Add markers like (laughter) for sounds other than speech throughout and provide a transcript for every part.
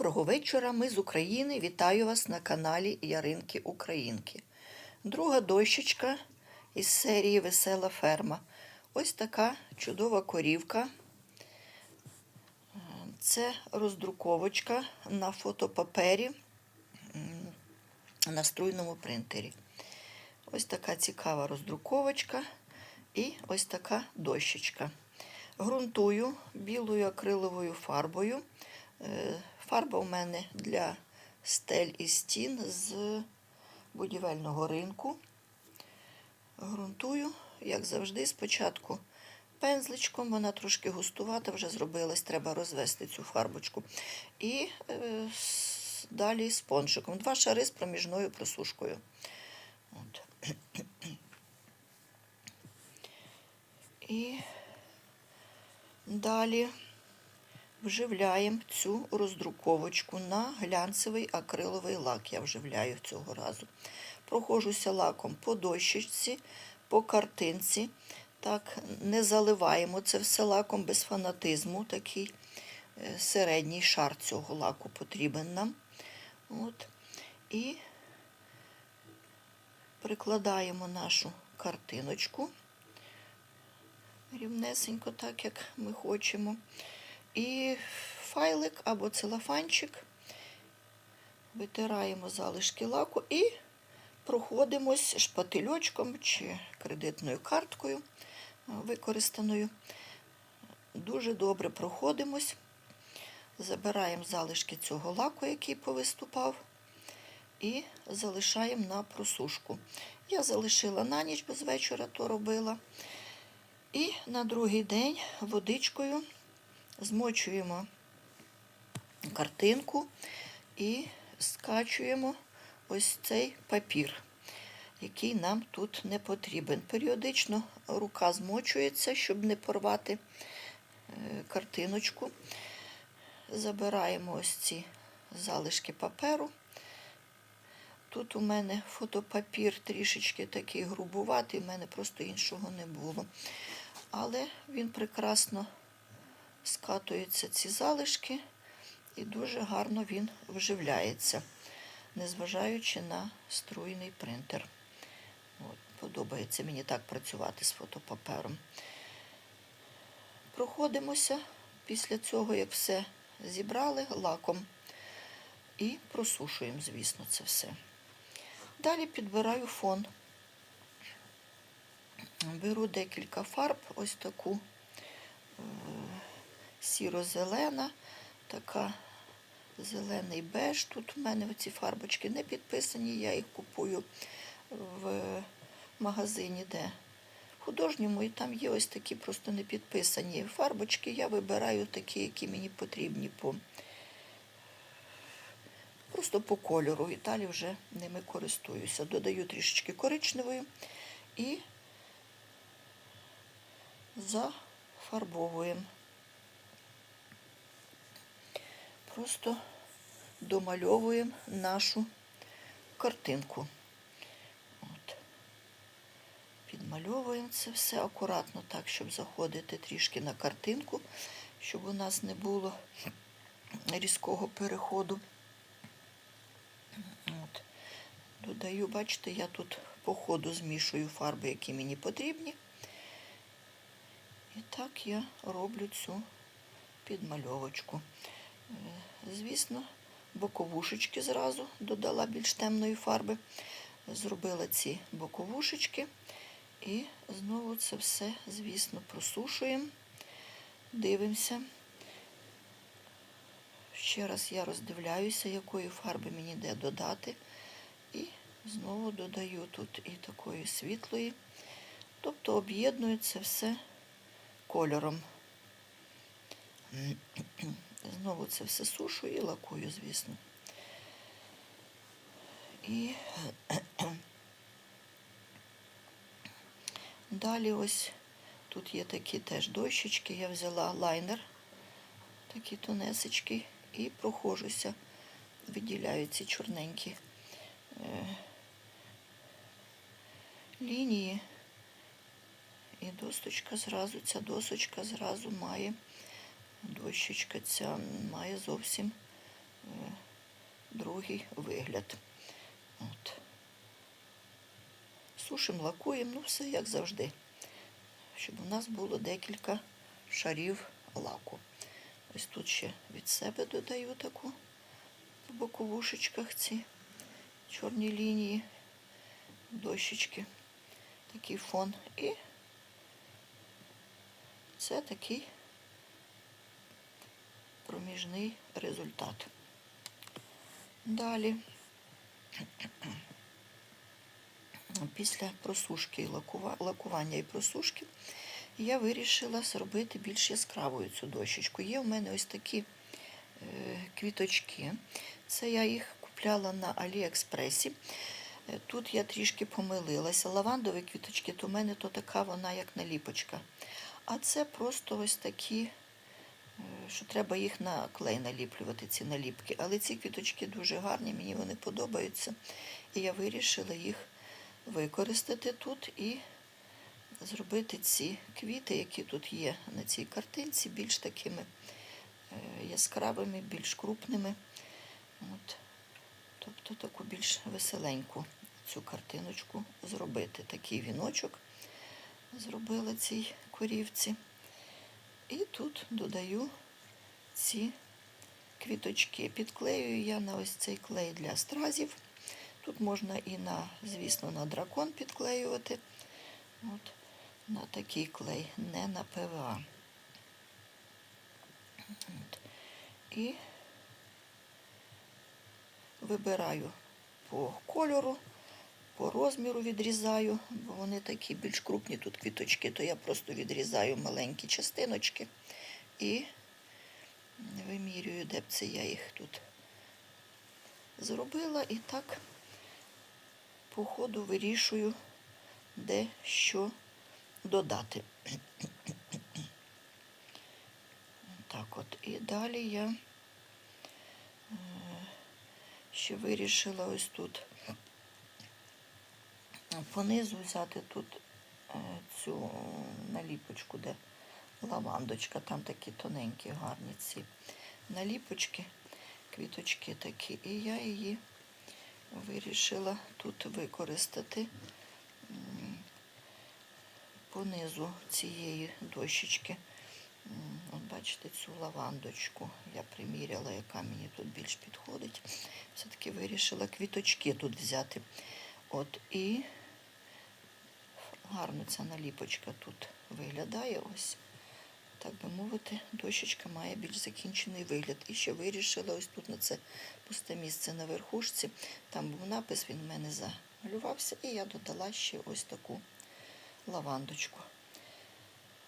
Доброго вечора, ми з України. Вітаю вас на каналі Яринки Українки. Друга дощечка із серії Весела ферма. Ось така чудова корівка. Це роздруковочка на фотопапері на струйному принтері. Ось така цікава роздруковочка і ось така дощечка. Грунтую білою акриловою фарбою. Фарба у мене для стель і стін з будівельного ринку. Грунтую, як завжди, спочатку пензличком, вона трошки густувата, вже зробилась, треба розвести цю фарбочку. І е, далі спонжиком. Два шари з проміжною просушкою. От. І далі вживляємо цю роздруковочку на глянцевий акриловий лак. Я вживляю цього разу. Проходжуся лаком по дощечці, по картинці. Так, не заливаємо це все лаком без фанатизму. Такий е, середній шар цього лаку потрібен нам. От. І прикладаємо нашу картиночку рівнесенько, так як ми хочемо. І файлик або целофанчик витираємо залишки лаку і проходимось шпательочком чи кредитною карткою е, використаною. Дуже добре проходимось. Забираємо залишки цього лаку, який повиступав, і залишаємо на просушку. Я залишила на ніч, без вечора то робила. І на другий день водичкою змочуємо картинку і скачуємо ось цей папір, який нам тут не потрібен. Періодично рука змочується, щоб не порвати е, картиночку. Забираємо ось ці залишки паперу. Тут у мене фотопапір трішечки такий грубуватий, у мене просто іншого не було. Але він прекрасно скатуються ці залишки і дуже гарно він вживляється, незважаючи на струйний принтер. От, подобається мені так працювати з фотопапером. Проходимося після цього, як все зібрали лаком, і просушуємо, звісно, це все. Далі підбираю фон. Беру декілька фарб, ось таку сіро-зелена, така зелений беж. Тут у мене ці фарбочки не підписані, я їх купую в магазині, де художньому, і там є ось такі просто не підписані фарбочки. Я вибираю такі, які мені потрібні по просто по кольору. І далі вже ними користуюся. Додаю трішечки коричневої і зафарбовуємо. Просто домальовуємо нашу картинку. От. Підмальовуємо це все акуратно так, щоб заходити трішки на картинку, щоб у нас не було різкого переходу. От. Додаю, бачите, я тут по ходу змішую фарби, які мені потрібні. І так я роблю цю підмальовочку. Е, Звісно, боковушечки зразу додала більш темної фарби. Зробила ці боковушечки. І знову це все, звісно, просушуємо, дивимося. Ще раз я роздивляюся, якої фарби мені де додати. І знову додаю тут і такої світлої. Тобто об'єдную це все кольором. Знову це все сушу і лакую, звісно. І (clears throat) далі ось тут є такі теж дощечки. Я взяла лайнер, такий тонесечкий, і проходжуся, виділяю ці чорненькі е, лінії. І досточка зразу, ця досочка зразу має, дощечка ця має зовсім е, другий вигляд. От. Сушимо, лакуємо, ну все як завжди. Щоб у нас було декілька шарів лаку. Ось тут ще від себе додаю таку по боковушечках ці чорні лінії, дощечки, такий фон. І це такий проміжний результат. Далі, після просушки лакування і просушки, я вирішила зробити більш яскравою цю дощечку. Є в мене ось такі е, квіточки. Це я їх купляла на Аліекспресі. Е, Тут я трішки помилилася. Лавандові квіточки, то в мене то така вона, як наліпочка. А це просто ось такі, що треба їх на клей наліплювати, ці наліпки. Але ці квіточки дуже гарні, мені вони подобаються. І я вирішила їх використати тут і зробити ці квіти, які тут є на цій картинці, більш такими е, яскравими, більш крупними. От. Тобто таку більш веселеньку цю картиночку зробити. Такий віночок зробила цій корівці. І тут додаю ці квіточки. Підклеюю я на ось цей клей для стразів. Тут можна і на, звісно, на дракон підклеювати. От, на такий клей, не на ПВА. От. І вибираю по кольору, по розміру відрізаю, бо вони такі більш крупні тут квіточки, то я просто відрізаю маленькі частиночки і вимірюю, де б це я їх тут зробила. І так по ходу вирішую, де що додати. Так от. І далі я е, ще вирішила ось тут понизу взяти тут е, цю наліпочку, де лавандочка, там такі тоненькі, гарні ці наліпочки, квіточки такі. І я її вирішила тут використати понизу цієї дощечки. От бачите цю лавандочку. Я приміряла, яка мені тут більш підходить. Все-таки вирішила квіточки тут взяти. От і гарно ця наліпочка тут виглядає. Ось, так би мовити, дощечка має більш закінчений вигляд. І ще вирішила ось тут на це пусте місце на верхушці. Там був напис, він в мене замалювався, і я додала ще ось таку лавандочку.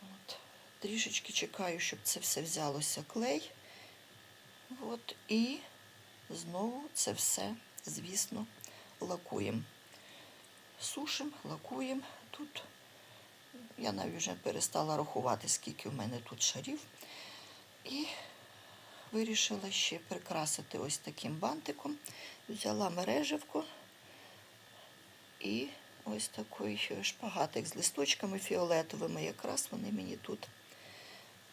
От. Трішечки чекаю, щоб це все взялося клей. От, і знову це все, звісно, лакуємо. Сушимо, лакуємо. Тут я навіть вже перестала рахувати, скільки в мене тут шарів. І вирішила ще прикрасити ось таким бантиком. Взяла мережевку і ось такий шпагатик з листочками фіолетовими. Якраз вони мені тут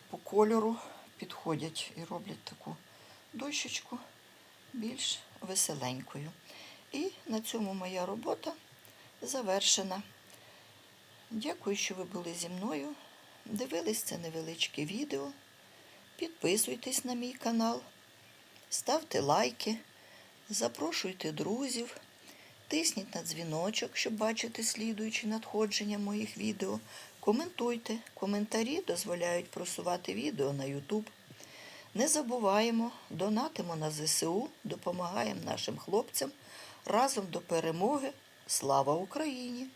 по кольору підходять і роблять таку дощечку більш веселенькою. І на цьому моя робота завершена. Дякую, що ви були зі мною. Дивились це невеличке відео. Підписуйтесь на мій канал, ставте лайки, запрошуйте друзів, тисніть на дзвіночок, щоб бачити слідуючі надходження моїх відео. Коментуйте. Коментарі дозволяють просувати відео на YouTube. Не забуваємо, донатимо на ЗСУ, допомагаємо нашим хлопцям разом до перемоги. Слава Україні!